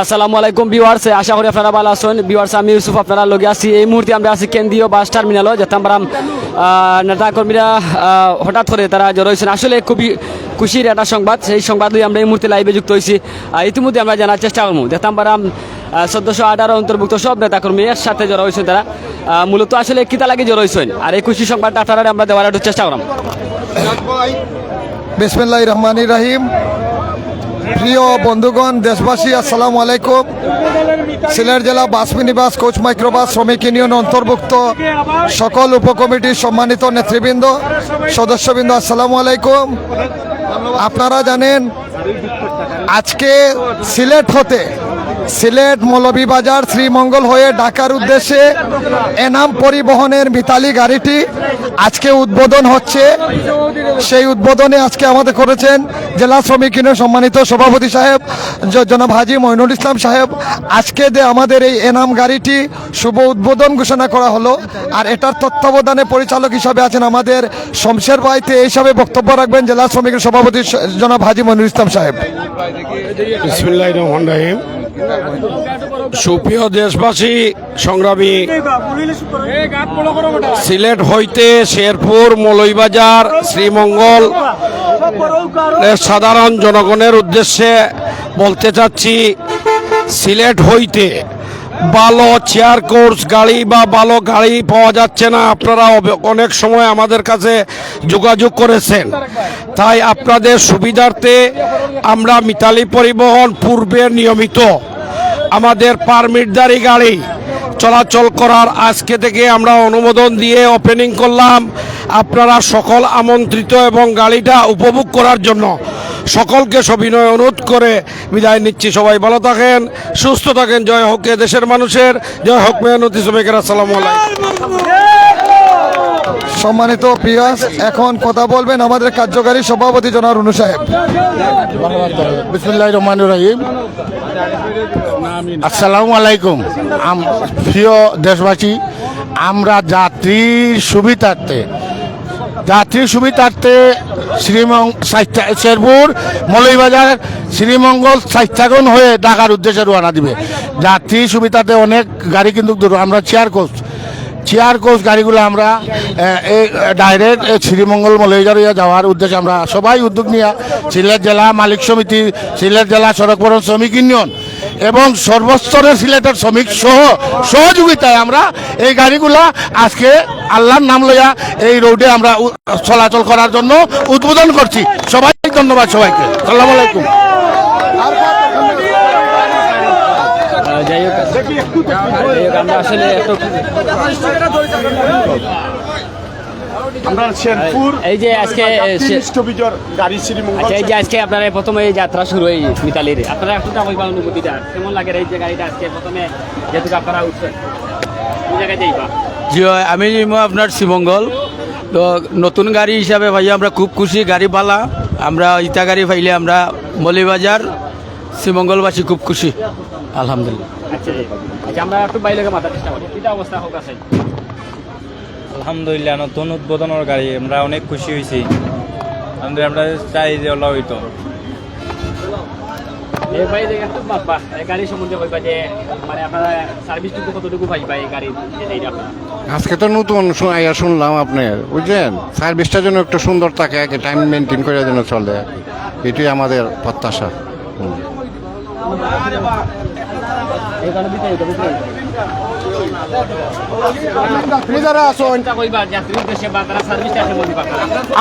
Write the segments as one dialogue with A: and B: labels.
A: আসসালামু আলাইকুম ভিউয়ার্স আশা করি আপনারা ভালো আছেন। ভিউয়ার্স আমি ইউসুফ আপনারা লগে আছি। এই মুহূর্তে আমরা আছি কেন্দ্রীয় বাস টার্মিনালও যেতে আমরা আহ, নেতা কর্মীরা হঠাৎ করে তারা জড়ো হয়েছেন। আসলে খুবই খুশির একটা সংবাদ। সেই সংবাদ নিয়ে আমরা এই মুহূর্তে লাইভে যুক্ত হয়েছি। ইতিমধ্যে আমরা জানার চেষ্টা করব যেতে আমরা সদস্য আঠারো অন্তর্ভুক্ত সব নেতা কর্মী এর সাথে জড়ো হয়েছেন তারা। মূলত আসলে কিতা লাগে জড়ো হয়েছেন? আর এই খুশি সংবাদটা আপনারা আমরা দেওয়ার একটু চেষ্টা করলাম
B: বিসমিল্লাহ রহমান রাহিম। প্রিয় বন্ধুগণ, দেশবাসী, আসসালামু আলাইকুম। সিলেট জেলা বাস মিনিবাস, কোচ মাইক্রোবাস, শ্রমিক ইউনিয়ন অন্তর্ভুক্ত সকল উপকমিটির সম্মানিত নেতৃবৃন্দ, সদস্যবৃন্দ, আসসালামু আলাইকুম। আপনারা জানেন, আজকে সিলেট হতে সিলেট মৌলভীবাজার শ্রীমঙ্গল হয়ে ঢাকার উদ্দেশ্যে এনাম পরিবহনের মিতালি গাড়িটি আজকে উদ্বোধন হচ্ছে। সেই উদ্বোধনে আজকে আমাদের করেছেন জেলা শ্রমিক ইউনিয়ন সম্মানিত সভাপতি সাহেব জনাব হাজি মইনুল ইসলাম সাহেব। আজকে যে আমাদের এই এনাম গাড়িটি শুভ উদ্বোধন ঘোষণা করা হলো আর এটার তত্ত্বাবধানে পরিচালক হিসাবে আছেন আমাদের শমশের বাইতে এই বক্তব্য রাখবেন জেলা শ্রমিকের সভাপতি জনাব হাজি মইনুল ইসলাম সাহেব।
C: সুপ্রিয় দেশবাসী, সংগ্রামী সিলেট হইতে শেরপুর, মলইবাজার, শ্রীমঙ্গল সাধারণ জনগণের উদ্দেশ্যে বলতে চাচ্ছি, সিলেট হইতে ভালো চেয়ার কোর্স গাড়ি বা ভালো গাড়ি পাওয়া যাচ্ছে না। আপনারা অনেক সময় আমাদের কাছে যোগাযোগ করেছেন। তাই আপনাদের সুবিধার্থে আমরা মিতালি পরিবহন পূর্বে নিয়মিত আমাদের পারমিটদারি গাড়ি চলাচল করার আজকে থেকে আমরা অনুমোদন দিয়ে ওপেনিং করলাম। আপনারা সকল আমন্ত্রিত এবং গাড়িটা উপভোগ করার জন্য সকলকে সবিনয় অনুরোধ করে বিদায় নিচ্ছি। সবাই ভালো থাকেন, সুস্থ থাকেন। জয় হোক দেশের মানুষের, জয় হোক মেহনতি শ্রমিকের। আসসালামু আলাইকুম।
B: সম্মানিত পিয়াস এখন কথা বলবেন আমাদের কার্যকারী সভাপতি জনার রুনু সাহেব।
D: রহমান রহিম। আসসালামু আলাইকুম। আম- প্রিয় দেশবাসী, আমরা যাত্রীর সুবিধার্থে যাত্রীর সুবিধার্থে সাইথা- শেরপুর, মৌলভীবাজার, শ্রীমঙ্গল সাইথাগন হয়ে ঢাকার উদ্দেশ্যে রওনা দিবে। যাত্রীর সুবিধাতে অনেক গাড়ি কিন্তু আমরা চেয়ার কোচ চেয়ার কোচ গাড়িগুলো আমরা এই ডাইরেক্ট শ্রীমঙ্গল মৌলভীবাজার হইয়া যাওয়ার উদ্দেশ্যে আমরা সবাই উদ্যোগ নিয়ে সিলেট জেলা মালিক সমিতি, সিলেট জেলা সড়ক পরিবহন শ্রমিক ইউনিয়ন এবং সর্বস্তরের সিলেটের শ্রমিক সহ, সহযোগিতায় আমরা এই গাড়িগুলা আজকে আল্লাহর নাম লইয়া এই রোডে আমরা চলাচল করার জন্য উদ্বোধন করছি। সবাই ধন্যবাদ সবাইকে। সালাম
A: আহ, যাই হোক যাই হোক, আমরা আসলে
C: আমরা শেরপুর
A: এই যে আজকে
C: গাড়ি শ্রীমঙ্গল
A: আচ্ছা এই যে আজকে আপনারা প্রথমে এই যাত্রা শুরু এই মিতালির। আপনারা একটু অনুভূতিটা কেমন লাগে এই যে গাড়িটা আজকে প্রথমে যেহেতু আপনারা উঠছেন? কোন জায়গায় যাইবা?
E: জি আমি আপনার শ্রীমঙ্গল। তো নতুন গাড়ি হিসাবে ভাই আমরা খুব খুশি গাড়ি পালা। আমরা ইটা গাড়ি পাইলে আমরা মলিবাজার শ্রীমঙ্গলবাসী খুব খুশি। আলহামদুলিল্লাহ।
A: আচ্ছা আমরা একটু বাইরে মাথার চেষ্টা করি। এটা অবস্থা হোক আছে।
F: আলহামদুলিল্লাহ নতুন উদ্বোধনের গাড়ি। আমরা অনেক খুশি হয়েছি। আমরা চাই যে ওলা হইতো।
A: এই বাইরে একটু বাবা গাড়ি সম্বন্ধে কইবা যে মানে আপনারা সার্ভিসটুকু কতটুকু পাইবা এই গাড়ি যেটা আপনারা?
G: আজকে তো নতুন আইয়া শুনলাম আপনার বুঝলেন? সার্ভিসটা যেন একটু সুন্দর থাকে টাইম মেনটেন করে যেন চলে এটাই আমাদের প্রত্যাশা।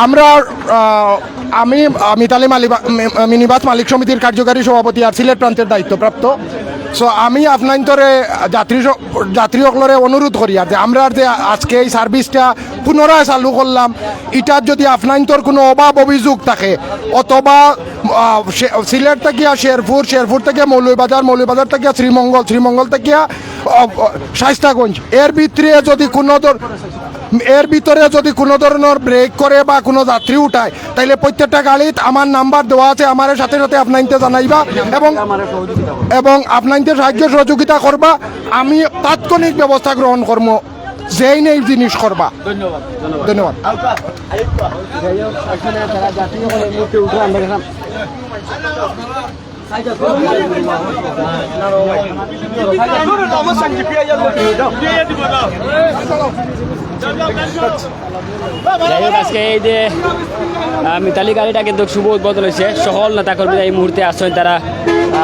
D: আমরা আমি মিতালি মালিক মিনিবাস মালিক সমিতির কার্যকারী সভাপতি আর সিলেট প্রান্তের দায়িত্বপ্রাপ্ত। সো আমি আপনান্তরে যাত্রী যাত্রীসকলরে অনুরোধ করি আর যে আমরা যে আজকে এই সার্ভিসটা পুনরায় চালু করলাম এটার যদি আপনান্তর কোনো অভাব অভিযোগ থাকে, অথবা সিলেট থেকে শেরপুর শেরপুর থেকে মৌলভীবাজার মৌলভীবাজার থেকে শ্রীমঙ্গল শ্রীমঙ্গল থেকে শাইস্তাগঞ্জ এর ভিতরে যদি কোনো এর ভিতরে যদি কোনো ধরনের ব্রেক করে বা কোনো যাত্রী উঠায়, তাইলে প্রত্যেকটা গাড়িত আমার নাম্বার দেওয়া আছে, আমার সাথে সাথে আপনাইতে জানাইবা এবং এবং আপনাইতে সাহায্য সহযোগিতা করবা। আমি তাৎক্ষণিক ব্যবস্থা গ্রহণ করব যেই নেই জিনিস করবা।
A: ধন্যবাদ ধন্যবাদ। যাই হোক আজকে এই যে মিতালি গাড়িটা কিন্তু শুভ উদ্বোধন হয়েছে সকল নেতা কর্মীরা এই মুহূর্তে আসছেন তারা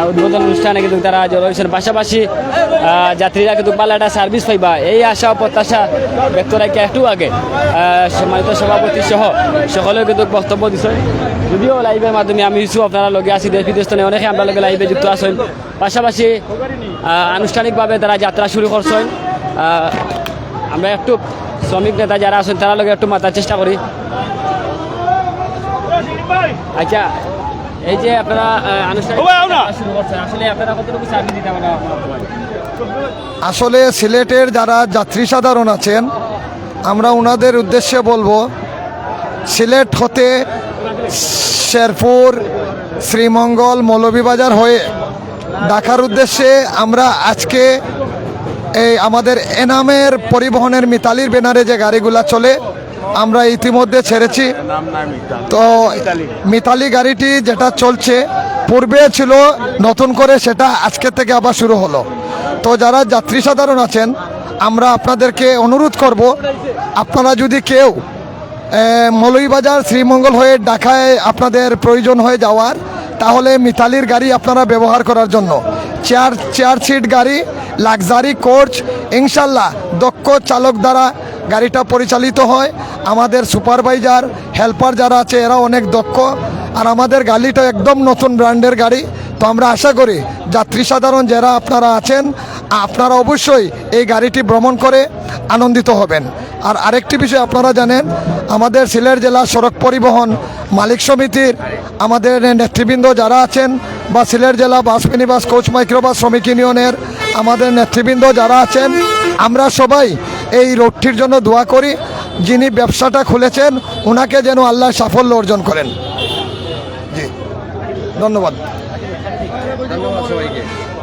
A: উদ্বোধন অনুষ্ঠানে কিন্তু তারা হয়েছেন। পাশাপাশি যাত্রীরা কিন্তু একটা সার্ভিস পাইবা। এই আশা প্রত্যাশা ব্যক্ত রাখে একটু আগে সম্মানিত সভাপতি সহ সকলেও কিন্তু বক্তব্য দিচ্ছেন যদিও লাইভের মাধ্যমে আমি ইস্যু আপনারা লগে আছি, দেশ বিদেশ অনেকে আমরা লগে লাইভে যুক্ত আছেন। পাশাপাশি আনুষ্ঠানিকভাবে তারা যাত্রা শুরু করছেন। আমরা একটু শ্রমিক নেতা যারা আছেন, তারা লগে একটু মাতার চেষ্টা করি। আচ্ছা এই যে আপনারা শুরু করছেন আসলে আপনারা কতটুকু সার্ভিস দিতে
B: আসলে সিলেটের যারা যাত্রী সাধারণ আছেন আমরা ওনাদের উদ্দেশ্যে বলব সিলেট হতে শেরপুর শ্রীমঙ্গল মৌলভীবাজার হয়ে ঢাকার উদ্দেশ্যে আমরা আজকে এই আমাদের এনামের পরিবহনের মিতালির ব্যানারে যে গাড়িগুলা চলে আমরা ইতিমধ্যে ছেড়েছি। তো মিতালি গাড়িটি যেটা চলছে পূর্বে ছিল নতুন করে সেটা আজকে থেকে আবার শুরু হলো। তো যারা যাত্রী সাধারণ আছেন আমরা আপনাদেরকে অনুরোধ করব আপনারা যদি কেউ আহ, মৌলভীবাজার শ্রীমঙ্গল হয়ে ঢাকায় আপনাদের প্রয়োজন হয়ে যাওয়ার তাহলে মিতালির গাড়ি আপনারা ব্যবহার করার জন্য। চেয়ার চেয়ার সিট গাড়ি লাক্সারি কোচ ইনশাল্লাহ দক্ষ চালক দ্বারা গাড়িটা পরিচালিত হয়। আমাদের সুপারভাইজার, হেল্পার যারা আছে, এরা অনেক দক্ষ। আর আমাদের গাড়িটা একদম নতুন ব্র্যান্ডের গাড়ি। তো আমরা আশা করি যাত্রী সাধারণ যারা আপনারা আছেন, আপনারা অবশ্যই এই গাড়িটি ভ্রমণ করে আনন্দিত হবেন। আর আরেকটি বিষয় আপনারা জানেন, আমাদের সিলেট জেলা সড়ক পরিবহন মালিক সমিতির আমাদের নেতৃবৃন্দ যারা আছেন বা সিলেট জেলা বাস মিনিবাস কোচ মাইক্রোবাস শ্রমিক ইউনিয়নের আমাদের নেতৃবৃন্দ যারা আছেন, আমরা সবাই এই রোডটির জন্য দোয়া করি, যিনি ব্যবসাটা খুলেছেন ওনাকে যেন আল্লাহ সাফল্য অর্জন করেন। জি, ধন্যবাদ।
C: ধন্যবাদ সবাইকে।